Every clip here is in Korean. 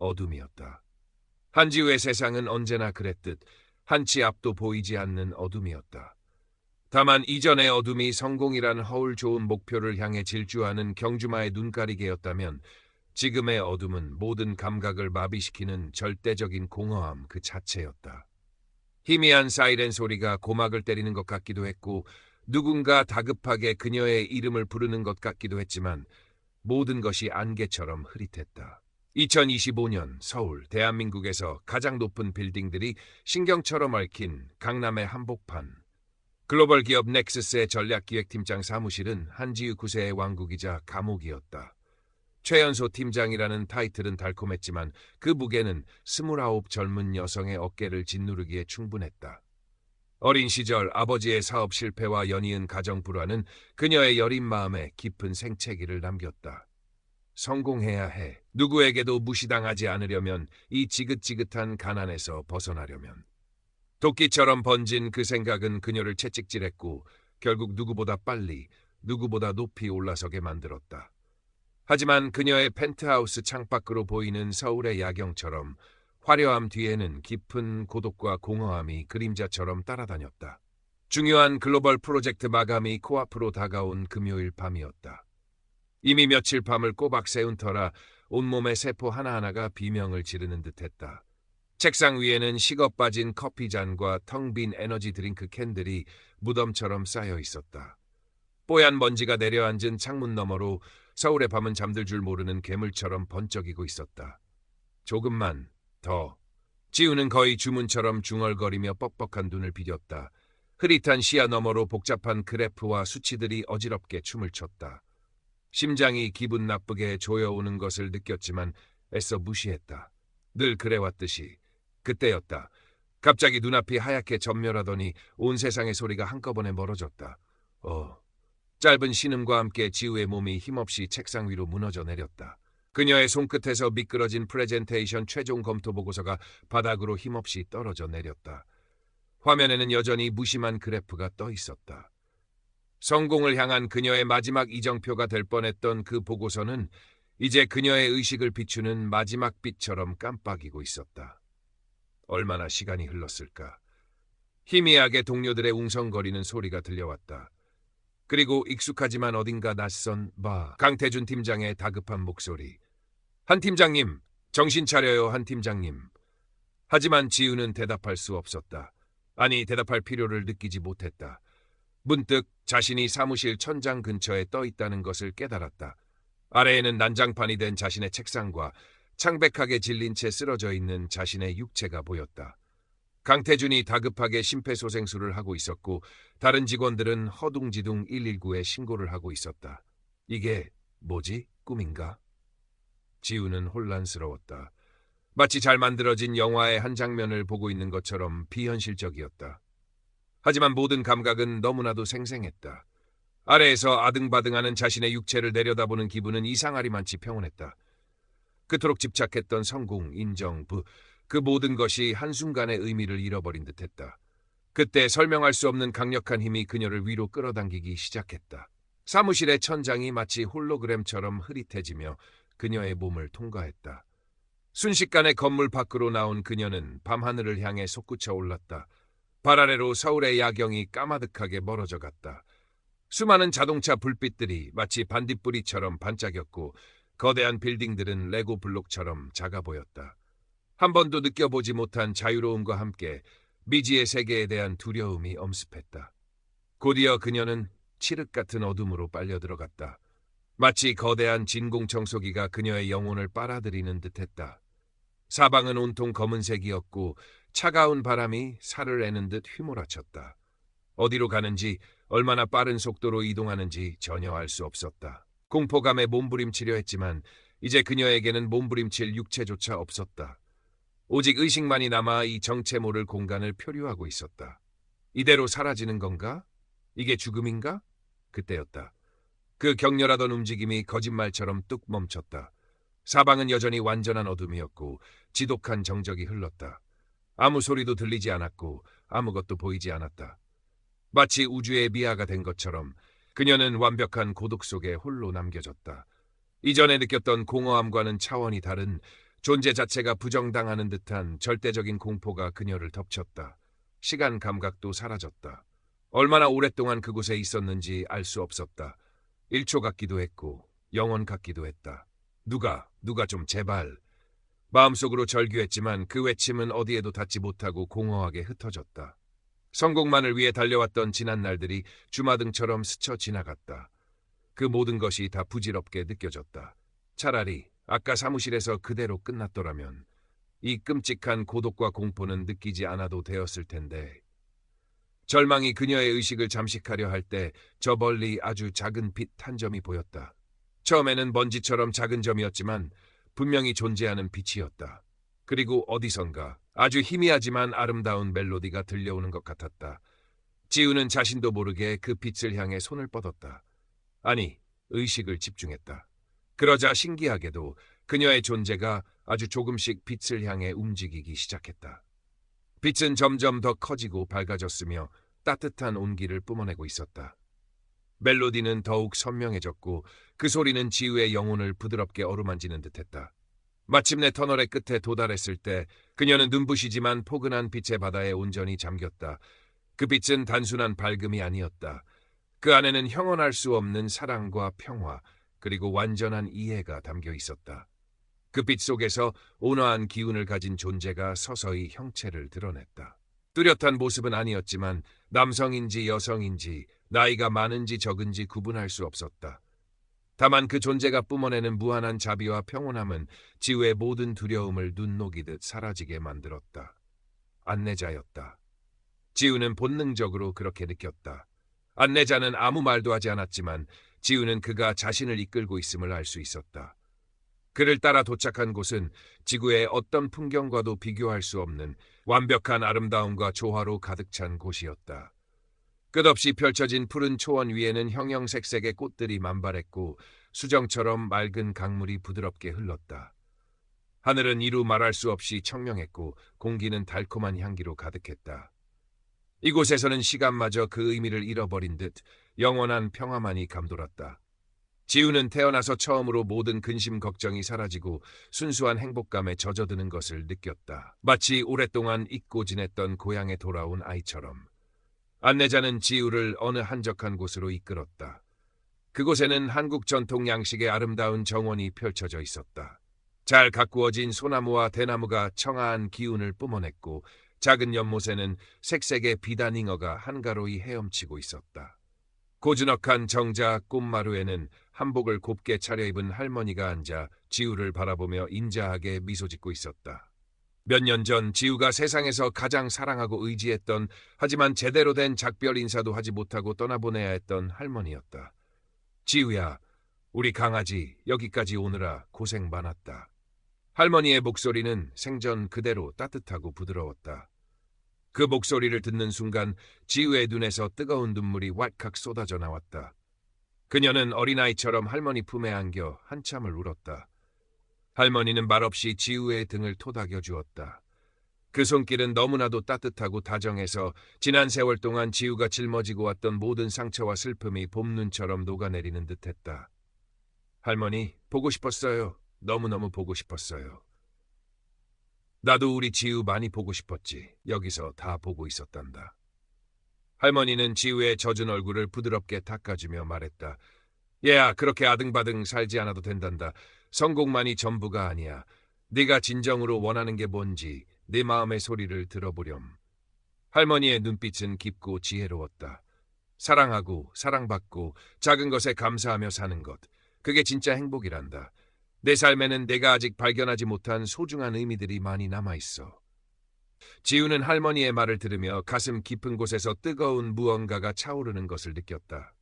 어둠이었다. 한지우의 세상은 언제나 그랬듯 한치 앞도 보이지 않는 어둠이었다. 다만 이전의 어둠이 성공이란 허울 좋은 목표를 향해 질주하는 경주마의 눈가리개였다면 지금의 어둠은 모든 감각을 마비시키는 절대적인 공허함 그 자체였다. 희미한 사이렌 소리가 고막을 때리는 것 같기도 했고 누군가 다급하게 그녀의 이름을 부르는 것 같기도 했지만 모든 것이 안개처럼 흐릿했다. 2025년 서울 대한민국에서 가장 높은 빌딩들이 신경처럼 얽힌 강남의 한복판. 글로벌 기업 넥스스의 전략기획팀장 사무실은 한지우 9세의 왕국이자 감옥이었다. 최연소 팀장이라는 타이틀은 달콤했지만 그 무게는 스물아홉 젊은 여성의 어깨를 짓누르기에 충분했다. 어린 시절 아버지의 사업 실패와 연이은 가정 불화는 그녀의 여린 마음에 깊은 생채기를 남겼다. 성공해야 해. 누구에게도 무시당하지 않으려면 이 지긋지긋한 가난에서 벗어나려면. 도끼처럼 번진 그 생각은 그녀를 채찍질했고 결국 누구보다 빨리, 누구보다 높이 올라서게 만들었다. 하지만 그녀의 펜트하우스 창밖으로 보이는 서울의 야경처럼 화려함 뒤에는 깊은 고독과 공허함이 그림자처럼 따라다녔다. 중요한 글로벌 프로젝트 마감이 코앞으로 다가온 금요일 밤이었다. 이미 며칠 밤을 꼬박 세운 터라 온몸의 세포 하나하나가 비명을 지르는 듯했다. 책상 위에는 식어 빠진 커피 잔과 텅 빈 에너지 드링크 캔들이 무덤처럼 쌓여 있었다. 뽀얀 먼지가 내려앉은 창문 너머로 서울의 밤은 잠들 줄 모르는 괴물처럼 번쩍이고 있었다. 조금만 더. 지우는 거의 주문처럼 중얼거리며 뻑뻑한 눈을 비겼다. 흐릿한 시야 너머로 복잡한 그래프와 수치들이 어지럽게 춤을 췄다. 심장이 기분 나쁘게 조여오는 것을 느꼈지만 애써 무시했다. 늘 그래왔듯이. 그때였다. 갑자기 눈앞이 하얗게 전멸하더니 온 세상의 소리가 한꺼번에 멀어졌다. 어. 짧은 신음과 함께 지우의 몸이 힘없이 책상 위로 무너져 내렸다. 그녀의 손끝에서 미끄러진 프레젠테이션 최종 검토 보고서가 바닥으로 힘없이 떨어져 내렸다. 화면에는 여전히 무심한 그래프가 떠 있었다. 성공을 향한 그녀의 마지막 이정표가 될 뻔했던 그 보고서는 이제 그녀의 의식을 비추는 마지막 빛처럼 깜빡이고 있었다. 얼마나 시간이 흘렀을까. 희미하게 동료들의 웅성거리는 소리가 들려왔다. 그리고 익숙하지만 어딘가 낯선 바 강태준 팀장의 다급한 목소리. 한 팀장님, 정신 차려요, 한 팀장님. 하지만 지우는 대답할 수 없었다. 아니, 대답할 필요를 느끼지 못했다. 문득 자신이 사무실 천장 근처에 떠 있다는 것을 깨달았다. 아래에는 난장판이 된 자신의 책상과 창백하게 질린 채 쓰러져 있는 자신의 육체가 보였다. 강태준이 다급하게 심폐소생술을 하고 있었고 다른 직원들은 허둥지둥 119에 신고를 하고 있었다. 이게 뭐지? 꿈인가? 지우는 혼란스러웠다. 마치 잘 만들어진 영화의 한 장면을 보고 있는 것처럼 비현실적이었다. 하지만 모든 감각은 너무나도 생생했다. 아래에서 아등바등하는 자신의 육체를 내려다보는 기분은 이상하리만치 평온했다. 그토록 집착했던 성공, 인정, 부, 그 모든 것이 한순간의 의미를 잃어버린 듯했다. 그때 설명할 수 없는 강력한 힘이 그녀를 위로 끌어당기기 시작했다. 사무실의 천장이 마치 홀로그램처럼 흐릿해지며 그녀의 몸을 통과했다. 순식간에 건물 밖으로 나온 그녀는 밤하늘을 향해 솟구쳐 올랐다. 발 아래로 서울의 야경이 까마득하게 멀어져 갔다. 수많은 자동차 불빛들이 마치 반딧불이처럼 반짝였고 거대한 빌딩들은 레고 블록처럼 작아 보였다. 한 번도 느껴보지 못한 자유로움과 함께 미지의 세계에 대한 두려움이 엄습했다. 곧이어 그녀는 칠흑 같은 어둠으로 빨려 들어갔다. 마치 거대한 진공 청소기가 그녀의 영혼을 빨아들이는 듯했다. 사방은 온통 검은색이었고 차가운 바람이 살을 애는 듯 휘몰아쳤다. 어디로 가는지 얼마나 빠른 속도로 이동하는지 전혀 알 수 없었다. 공포감에 몸부림치려 했지만 이제 그녀에게는 몸부림칠 육체조차 없었다. 오직 의식만이 남아 이 정체 모를 공간을 표류하고 있었다. 이대로 사라지는 건가? 이게 죽음인가? 그때였다. 그 격렬하던 움직임이 거짓말처럼 뚝 멈췄다. 사방은 여전히 완전한 어둠이었고 지독한 정적이 흘렀다. 아무 소리도 들리지 않았고 아무것도 보이지 않았다. 마치 우주의 미아가 된 것처럼 그녀는 완벽한 고독 속에 홀로 남겨졌다. 이전에 느꼈던 공허함과는 차원이 다른 존재 자체가 부정당하는 듯한 절대적인 공포가 그녀를 덮쳤다. 시간 감각도 사라졌다. 얼마나 오랫동안 그곳에 있었는지 알 수 없었다. 1초 같기도 했고 영원 같기도 했다. 누가, 누가 좀 제발. 마음속으로 절규했지만 그 외침은 어디에도 닿지 못하고 공허하게 흩어졌다. 성공만을 위해 달려왔던 지난 날들이 주마등처럼 스쳐 지나갔다. 그 모든 것이 다 부질없게 느껴졌다. 차라리 아까 사무실에서 그대로 끝났더라면 이 끔찍한 고독과 공포는 느끼지 않아도 되었을 텐데. 절망이 그녀의 의식을 잠식하려 할 때 저 멀리 아주 작은 빛 한 점이 보였다. 처음에는 먼지처럼 작은 점이었지만 분명히 존재하는 빛이었다. 그리고 어디선가 아주 희미하지만 아름다운 멜로디가 들려오는 것 같았다. 지우는 자신도 모르게 그 빛을 향해 손을 뻗었다. 아니, 의식을 집중했다. 그러자 신기하게도 그녀의 존재가 아주 조금씩 빛을 향해 움직이기 시작했다. 빛은 점점 더 커지고 밝아졌으며 따뜻한 온기를 뿜어내고 있었다. 멜로디는 더욱 선명해졌고 그 소리는 지우의 영혼을 부드럽게 어루만지는 듯했다. 마침내 터널의 끝에 도달했을 때 그녀는 눈부시지만 포근한 빛의 바다에 온전히 잠겼다. 그 빛은 단순한 밝음이 아니었다. 그 안에는 형언할 수 없는 사랑과 평화 그리고 완전한 이해가 담겨 있었다. 그 빛 속에서 온화한 기운을 가진 존재가 서서히 형체를 드러냈다. 뚜렷한 모습은 아니었지만 남성인지 여성인지 나이가 많은지 적은지 구분할 수 없었다. 다만 그 존재가 뿜어내는 무한한 자비와 평온함은 지우의 모든 두려움을 눈 녹이듯 사라지게 만들었다. 안내자였다. 지우는 본능적으로 그렇게 느꼈다. 안내자는 아무 말도 하지 않았지만 지우는 그가 자신을 이끌고 있음을 알 수 있었다. 그를 따라 도착한 곳은 지구의 어떤 풍경과도 비교할 수 없는 완벽한 아름다움과 조화로 가득 찬 곳이었다. 끝없이 펼쳐진 푸른 초원 위에는 형형색색의 꽃들이 만발했고 수정처럼 맑은 강물이 부드럽게 흘렀다. 하늘은 이루 말할 수 없이 청명했고 공기는 달콤한 향기로 가득했다. 이곳에서는 시간마저 그 의미를 잃어버린 듯 영원한 평화만이 감돌았다. 지우는 태어나서 처음으로 모든 근심 걱정이 사라지고 순수한 행복감에 젖어드는 것을 느꼈다. 마치 오랫동안 잊고 지냈던 고향에 돌아온 아이처럼. 안내자는 지우를 어느 한적한 곳으로 이끌었다. 그곳에는 한국 전통 양식의 아름다운 정원이 펼쳐져 있었다. 잘 가꾸어진 소나무와 대나무가 청아한 기운을 뿜어냈고 작은 연못에는 색색의 비단잉어가 한가로이 헤엄치고 있었다. 고즈넉한 정자 꽃마루에는 한복을 곱게 차려입은 할머니가 앉아 지우를 바라보며 인자하게 미소 짓고 있었다. 몇 년 전 지우가 세상에서 가장 사랑하고 의지했던 하지만 제대로 된 작별 인사도 하지 못하고 떠나보내야 했던 할머니였다. 지우야, 우리 강아지 여기까지 오느라 고생 많았다. 할머니의 목소리는 생전 그대로 따뜻하고 부드러웠다. 그 목소리를 듣는 순간 지우의 눈에서 뜨거운 눈물이 왈칵 쏟아져 나왔다. 그녀는 어린아이처럼 할머니 품에 안겨 한참을 울었다. 할머니는 말없이 지우의 등을 토닥여 주었다. 그 손길은 너무나도 따뜻하고 다정해서 지난 세월 동안 지우가 짊어지고 왔던 모든 상처와 슬픔이 봄눈처럼 녹아내리는 듯했다. 할머니, 보고 싶었어요. 너무너무 보고 싶었어요. 나도 우리 지우 많이 보고 싶었지. 여기서 다 보고 있었단다. 할머니는 지우의 젖은 얼굴을 부드럽게 닦아주며 말했다. 얘야, 그렇게 아등바등 살지 않아도 된단다. 성공만이 전부가 아니야. 네가 진정으로 원하는 게 뭔지 네 마음의 소리를 들어보렴. 할머니의 눈빛은 깊고 지혜로웠다. 사랑하고 사랑받고 작은 것에 감사하며 사는 것. 그게 진짜 행복이란다. 내 삶에는 내가 아직 발견하지 못한 소중한 의미들이 많이 남아 있어. 지우는 할머니의 말을 들으며 가슴 깊은 곳에서 뜨거운 무언가가 차오르는 것을 느꼈다.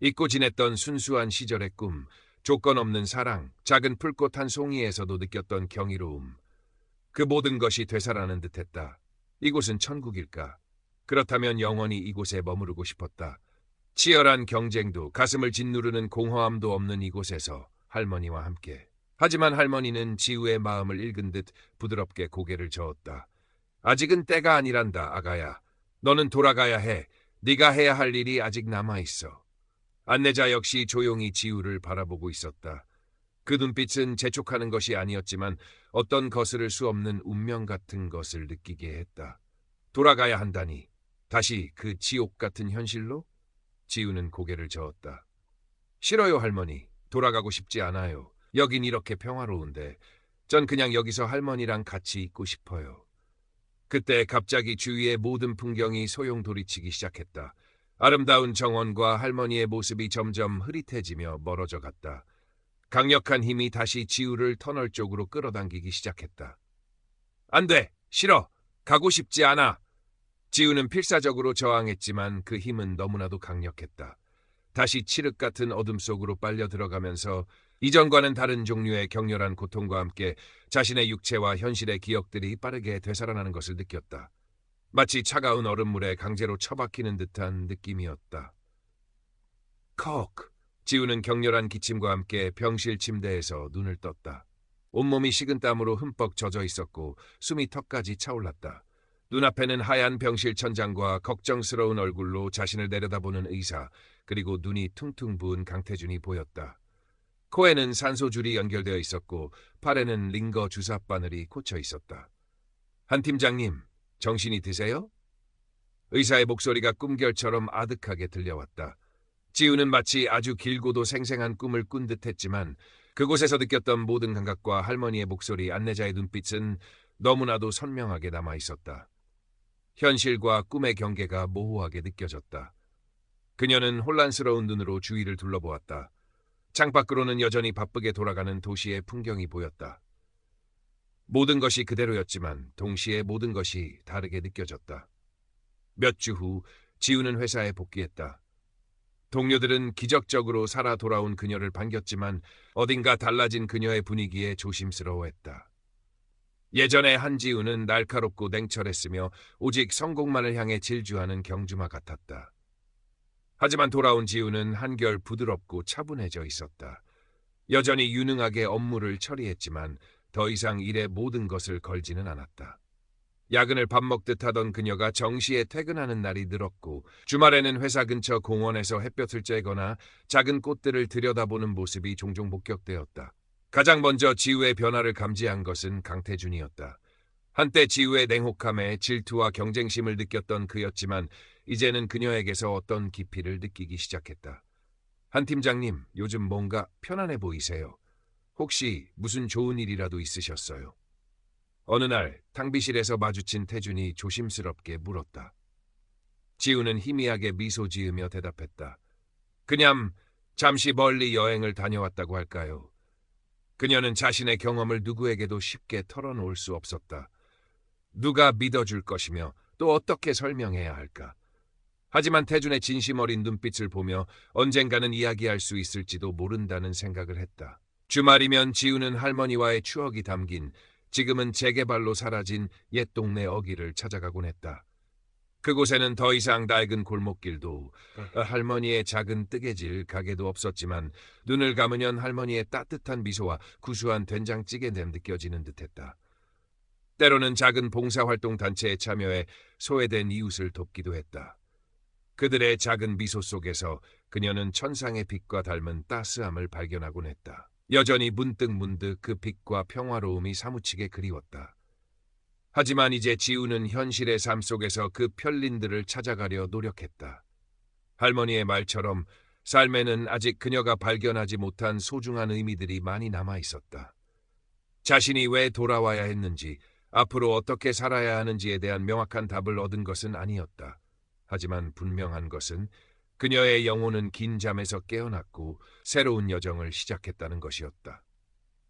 잊고 지냈던 순수한 시절의 꿈, 조건 없는 사랑, 작은 풀꽃 한 송이에서도 느꼈던 경이로움. 그 모든 것이 되살아나는 듯했다. 이곳은 천국일까? 그렇다면 영원히 이곳에 머무르고 싶었다. 치열한 경쟁도 가슴을 짓누르는 공허함도 없는 이곳에서 할머니와 함께. 하지만 할머니는 지우의 마음을 읽은 듯 부드럽게 고개를 저었다. 아직은 때가 아니란다, 아가야. 너는 돌아가야 해. 네가 해야 할 일이 아직 남아 있어. 안내자 역시 조용히 지우를 바라보고 있었다. 그 눈빛은 재촉하는 것이 아니었지만 어떤 거스를 수 없는 운명 같은 것을 느끼게 했다. 돌아가야 한다니. 다시 그 지옥 같은 현실로? 지우는 고개를 저었다. 싫어요, 할머니. 돌아가고 싶지 않아요. 여긴 이렇게 평화로운데. 전 그냥 여기서 할머니랑 같이 있고 싶어요. 그때 갑자기 주위의 모든 풍경이 소용돌이치기 시작했다. 아름다운 정원과 할머니의 모습이 점점 흐릿해지며 멀어져 갔다. 강력한 힘이 다시 지우를 터널 쪽으로 끌어당기기 시작했다. 안 돼! 싫어! 가고 싶지 않아! 지우는 필사적으로 저항했지만 그 힘은 너무나도 강력했다. 다시 칠흑 같은 어둠 속으로 빨려 들어가면서 이전과는 다른 종류의 격렬한 고통과 함께 자신의 육체와 현실의 기억들이 빠르게 되살아나는 것을 느꼈다. 마치 차가운 얼음물에 강제로 처박히는 듯한 느낌이었다. 컥! 지우는 격렬한 기침과 함께 병실 침대에서 눈을 떴다. 온몸이 식은 땀으로 흠뻑 젖어 있었고 숨이 턱까지 차올랐다. 눈앞에는 하얀 병실 천장과 걱정스러운 얼굴로 자신을 내려다보는 의사, 그리고 눈이 퉁퉁 부은 강태준이 보였다. 코에는 산소줄이 연결되어 있었고 팔에는 링거 주사 바늘이 꽂혀 있었다. 한 팀장님, 정신이 드세요? 의사의 목소리가 꿈결처럼 아득하게 들려왔다. 지우는 마치 아주 길고도 생생한 꿈을 꾼 듯했지만 그곳에서 느꼈던 모든 감각과 할머니의 목소리, 안내자의 눈빛은 너무나도 선명하게 남아 있었다. 현실과 꿈의 경계가 모호하게 느껴졌다. 그녀는 혼란스러운 눈으로 주위를 둘러보았다. 창밖으로는 여전히 바쁘게 돌아가는 도시의 풍경이 보였다. 모든 것이 그대로였지만 동시에 모든 것이 다르게 느껴졌다. 몇 주 후 지우는 회사에 복귀했다. 동료들은 기적적으로 살아 돌아온 그녀를 반겼지만 어딘가 달라진 그녀의 분위기에 조심스러워했다. 예전에 한지우는 날카롭고 냉철했으며 오직 성공만을 향해 질주하는 경주마 같았다. 하지만 돌아온 지우는 한결 부드럽고 차분해져 있었다. 여전히 유능하게 업무를 처리했지만 더 이상 일에 모든 것을 걸지는 않았다. 야근을 밥 먹듯 하던 그녀가 정시에 퇴근하는 날이 늘었고 주말에는 회사 근처 공원에서 햇볕을 쬐거나 작은 꽃들을 들여다보는 모습이 종종 목격되었다. 가장 먼저 지우의 변화를 감지한 것은 강태준이었다. 한때 지우의 냉혹함에 질투와 경쟁심을 느꼈던 그였지만 이제는 그녀에게서 어떤 깊이를 느끼기 시작했다. 한 팀장님, 요즘 뭔가 편안해 보이세요. 혹시 무슨 좋은 일이라도 있으셨어요? 어느 날 탕비실에서 마주친 태준이 조심스럽게 물었다. 지우는 희미하게 미소 지으며 대답했다. 그냥 잠시 멀리 여행을 다녀왔다고 할까요? 그녀는 자신의 경험을 누구에게도 쉽게 털어놓을 수 없었다. 누가 믿어줄 것이며 또 어떻게 설명해야 할까? 하지만 태준의 진심 어린 눈빛을 보며 언젠가는 이야기할 수 있을지도 모른다는 생각을 했다. 주말이면 지우는 할머니와의 추억이 담긴 지금은 재개발로 사라진 옛 동네 어귀를 찾아가곤 했다. 그곳에는 더 이상 낡은 골목길도 할머니의 작은 뜨개질 가게도 없었지만 눈을 감으면 할머니의 따뜻한 미소와 구수한 된장찌개 냄 느껴지는 듯했다. 때로는 작은 봉사활동 단체에 참여해 소외된 이웃을 돕기도 했다. 그들의 작은 미소 속에서 그녀는 천상의 빛과 닮은 따스함을 발견하곤 했다. 여전히 문득문득 그 빛과 평화로움이 사무치게 그리웠다. 하지만 이제 지우는 현실의 삶 속에서 그 편린들을 찾아가려 노력했다. 할머니의 말처럼 삶에는 아직 그녀가 발견하지 못한 소중한 의미들이 많이 남아 있었다. 자신이 왜 돌아와야 했는지, 앞으로 어떻게 살아야 하는지에 대한 명확한 답을 얻은 것은 아니었다. 하지만 분명한 것은 그녀의 영혼은 긴 잠에서 깨어났고 새로운 여정을 시작했다는 것이었다.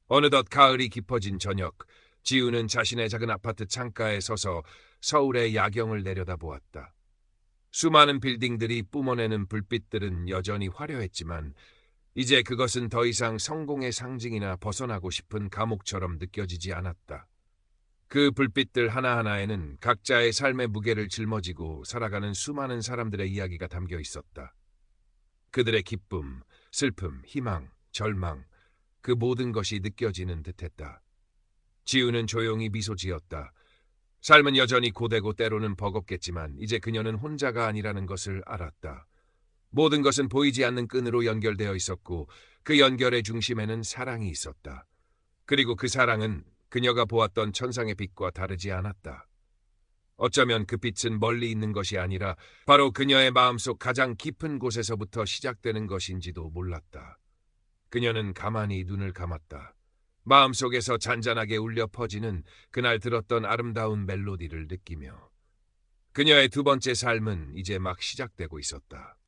어느덧 가을이 깊어진 저녁, 지우는 자신의 작은 아파트 창가에 서서 서울의 야경을 내려다보았다. 수많은 빌딩들이 뿜어내는 불빛들은 여전히 화려했지만 이제 그것은 더 이상 성공의 상징이나 벗어나고 싶은 감옥처럼 느껴지지 않았다. 그 불빛들 하나하나에는 각자의 삶의 무게를 짊어지고 살아가는 수많은 사람들의 이야기가 담겨 있었다. 그들의 기쁨, 슬픔, 희망, 절망, 그 모든 것이 느껴지는 듯했다. 지우는 조용히 미소 지었다. 삶은 여전히 고되고 때로는 버겁겠지만 이제 그녀는 혼자가 아니라는 것을 알았다. 모든 것은 보이지 않는 끈으로 연결되어 있었고 그 연결의 중심에는 사랑이 있었다. 그리고 그 사랑은 그녀가 보았던 천상의 빛과 다르지 않았다. 어쩌면 그 빛은 멀리 있는 것이 아니라 바로 그녀의 마음속 가장 깊은 곳에서부터 시작되는 것인지도 몰랐다. 그녀는 가만히 눈을 감았다. 마음속에서 잔잔하게 울려 퍼지는 그날 들었던 아름다운 멜로디를 느끼며 그녀의 두 번째 삶은 이제 막 시작되고 있었다.